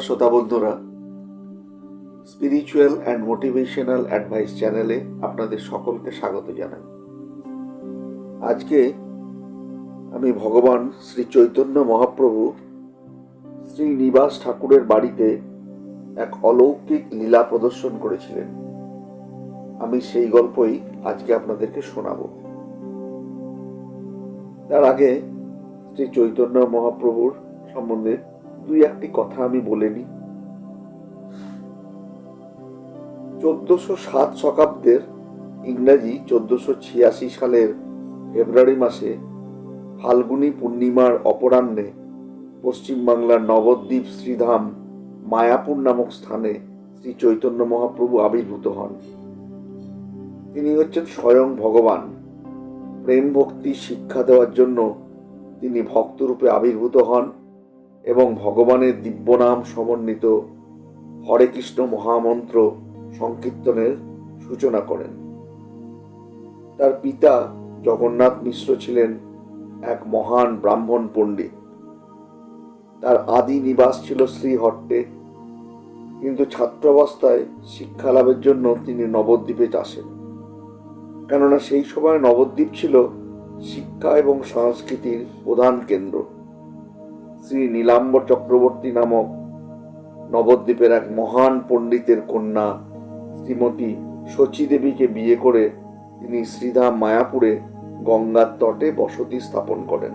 শ্রোতা বন্ধুরা। Spiritual and motivational advice চ্যানেলে আপনাদের সকলকে স্বাগত জানাই। আজকে আমি ভগবান শ্রী চৈতন্য মহাপ্রভু শ্রীনিবাস ঠাকুরের বাড়িতে এক অলৌকিক লীলা প্রদর্শন করেছিলেন। আমি সেই গল্পই আজকে আপনাদেরকে শোনাব। তার আগে শ্রী চৈতন্য মহাপ্রভুর সম্বন্ধে দুই একটি কথা আমি বলে নিই। চোদ্দশো সাত শতাব্দের ইংরাজি চোদ্দশো ছিয়াশি সালের ফেব্রুয়ারি মাসে ফাল্গুনী পূর্ণিমার অপরাহ্নে পশ্চিমবাংলার নবদ্বীপ শ্রীধাম মায়াপুর নামক স্থানে শ্রী চৈতন্য মহাপ্রভু আবির্ভূত হন। তিনি হচ্ছেন স্বয়ং ভগবান। প্রেম ভক্তি শিক্ষা দেওয়ার জন্য তিনি ভক্তরূপে আবির্ভূত হন। এবং ভগবানের দিব্যনাম সমন্বিত হরে কৃষ্ণ মহামন্ত্র সংকীর্তনের সূচনা করেন। তার পিতা জগন্নাথ মিশ্র ছিলেন এক মহান ব্রাহ্মণ পণ্ডিত। তার আদি নিবাস ছিল শ্রীহট্টে, কিন্তু ছাত্রাবস্থায় শিক্ষা লাভের জন্য তিনি নবদ্বীপে আসেন কেননা সেই সময় নবদ্বীপ ছিল শিক্ষা এবং সংস্কৃতির প্রধান কেন্দ্র। শ্রী নীলাম্বর চক্রবর্তী নামক নবদ্বীপের এক মহান পণ্ডিতের কন্যা, শ্রীমতী শচী দেবীকে বিয়ে করে তিনি শ্রীধাম মায়াপুরে গঙ্গার তটে বসতি স্থাপন করেন।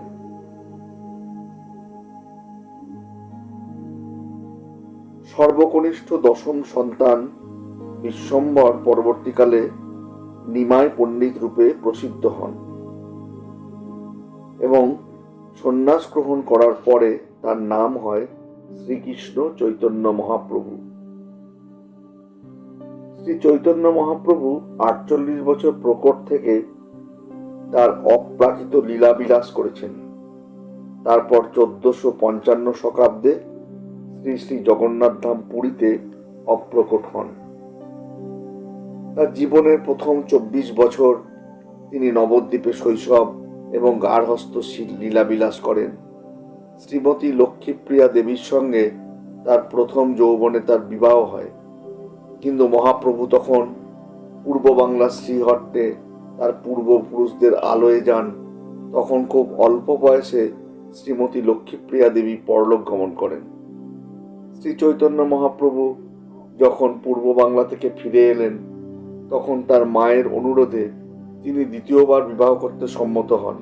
সর্বকনিষ্ঠ দশম সন্তান বিশ্বম্বর পরবর্তীকালে নিমাই পণ্ডিত রূপে প্রসিদ্ধ হন এবং সন্ন্যাস গ্রহণ করার পরে তার নাম হয় শ্রীকৃষ্ণ চৈতন্য মহাপ্রভু। শ্রী চৈতন্য মহাপ্রভু আটচল্লিশ বছর প্রকট থেকে তার অপ্রাকৃত লীলাবিলাস করেছেন। তারপর চোদ্দশো পঞ্চান্ন শতাব্দে শ্রী শ্রী জগন্নাথ ধাম পুরীতে অপ্রকট হন। তার জীবনের প্রথম চব্বিশ বছর তিনি নবদ্বীপে শৈশব এবং গার্হস্থ লীলাবিলাস করেন। শ্রীমতী লক্ষ্মীপ্রিয়া দেবীর সঙ্গে তার প্রথম যৌবনে তার বিবাহ হয়। কিন্তু মহাপ্রভু তখন পূর্ব বাংলার শ্রীহট্টে তার পূর্বপুরুষদের আলোয় যান। তখন খুব অল্প বয়সে শ্রীমতী লক্ষ্মীপ্রিয়া দেবী পরলোক গমন করেন। শ্রী চৈতন্য মহাপ্রভু যখন পূর্ব বাংলা থেকে ফিরে এলেন, তখন তার মায়ের অনুরোধে তিনি দ্বিতীয়বার বিবাহ করতে সম্মত হন।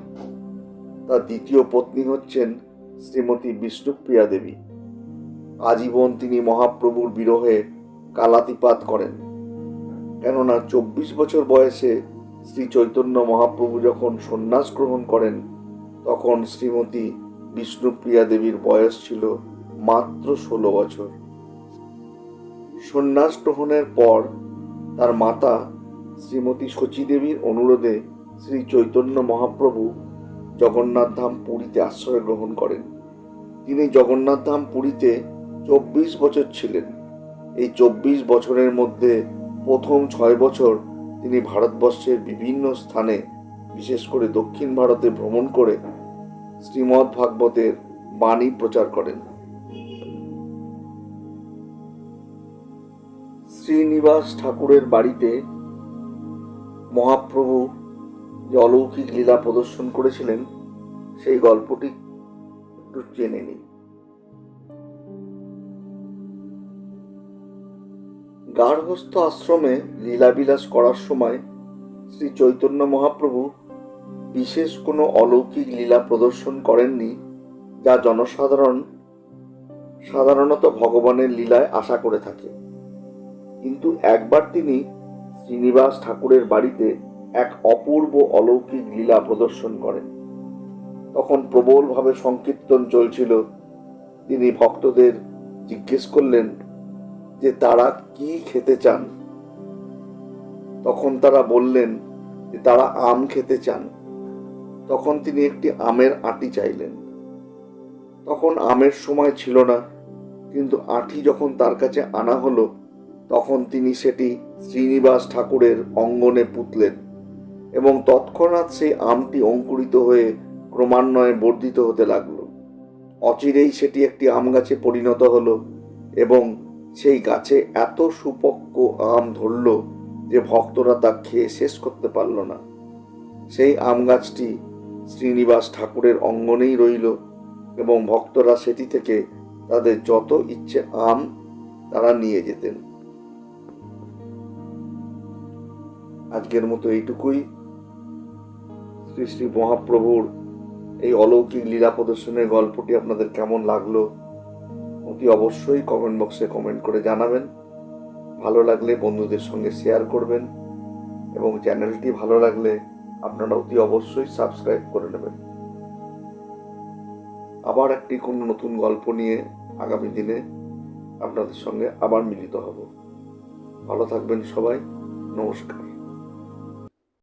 তার দ্বিতীয় পত্নী হচ্ছেন শ্রীমতী বিষ্ণুপ্রিয়া দেবী। আজীবন তিনি মহাপ্রভুর বিরহে কালাতিপাত করেন। কেননা চব্বিশ বছর বয়সে শ্রী চৈতন্য মহাপ্রভু যখন সন্ন্যাস গ্রহণ করেন, তখন শ্রীমতী বিষ্ণুপ্রিয়া দেবীর বয়স ছিল মাত্র ষোলো বছর। সন্ন্যাস গ্রহণের পর তার মাতা শ্রীমতী শচীদেবীর অনুরোধে শ্রী চৈতন্য মহাপ্রভু জগন্নাথ ধাম পুরীতে আশ্রয় গ্রহণ করেন। তিনি জগন্নাথ ধাম পুরীতে চব্বিশ বছর ছিলেন। এই চব্বিশ বছরের মধ্যে প্রথম ছয় বছর তিনি ভারতবর্ষের বিভিন্ন স্থানে, বিশেষ করে দক্ষিণ ভারতে ভ্রমণ করে শ্রীমৎ ভাগবতের বাণী প্রচার করেন। শ্রীনিবাস ঠাকুরের বাড়িতে মহাপ্রভু যে অলৌকিক লীলা প্রদর্শন করেছিলেন, সেই গল্পটি একটু জেনে নিই। গার্হস্থ আশ্রমে লীলাবিলাস করার সময় শ্রী চৈতন্য মহাপ্রভু বিশেষ কোনো অলৌকিক লীলা প্রদর্শন করেননি, যা জনসাধারণ সাধারণত ভগবানের লীলায় আশা করে থাকে। কিন্তু একবার তিনি শ্রীনিবাস ঠাকুরের বাড়িতে এক অপূর্ব অলৌকিক লীলা প্রদর্শন করেন। তখন প্রবলভাবে সংকীর্তন চলছিল। তিনি ভক্তদের জিজ্ঞেস করলেন যে, তারা কি খেতে চান? তখন তারা বললেন যে, তারা আম খেতে চান। তখন তিনি একটি আমের আটি চাইলেন। তখন আমের সময় ছিল না, কিন্তু আটি যখন তার কাছে আনা হলো তখন তিনি সেটি শ্রীনিবাস ঠাকুরের অঙ্গনে পুতলেন এবং তৎক্ষণাৎ সেই আমটি অঙ্কুরিত হয়ে ক্রমান্বয়ে বর্ধিত হতে লাগল। অচিরেই সেটি একটি আম গাছে পরিণত হলো এবং সেই গাছে এত সুপক্ক আম ধরল যে ভক্তরা তা খেয়ে শেষ করতে পারল না। সেই আম গাছটি শ্রীনিবাস ঠাকুরের অঙ্গনেই রইল এবং ভক্তরা সেটি থেকে তাদের যত ইচ্ছে আম তারা নিয়ে যেতেন। আজকের মতো এইটুকুই। শ্রী শ্রী মহাপ্রভুর এই অলৌকিক লীলা প্রদর্শনের গল্পটি আপনাদের কেমন লাগল, অতি অবশ্যই কমেন্ট বক্সে কমেন্ট করে জানাবেন। ভালো লাগলে বন্ধুদের সঙ্গে শেয়ার করবেন এবং চ্যানেলটি ভালো লাগলে আপনারা অতি অবশ্যই সাবস্ক্রাইব করে নেবেন। আবার একটি কোনো নতুন গল্প নিয়ে আগামী দিনে আপনাদের সঙ্গে আবার মিলিত হব। ভালো থাকবেন সবাই, নমস্কার।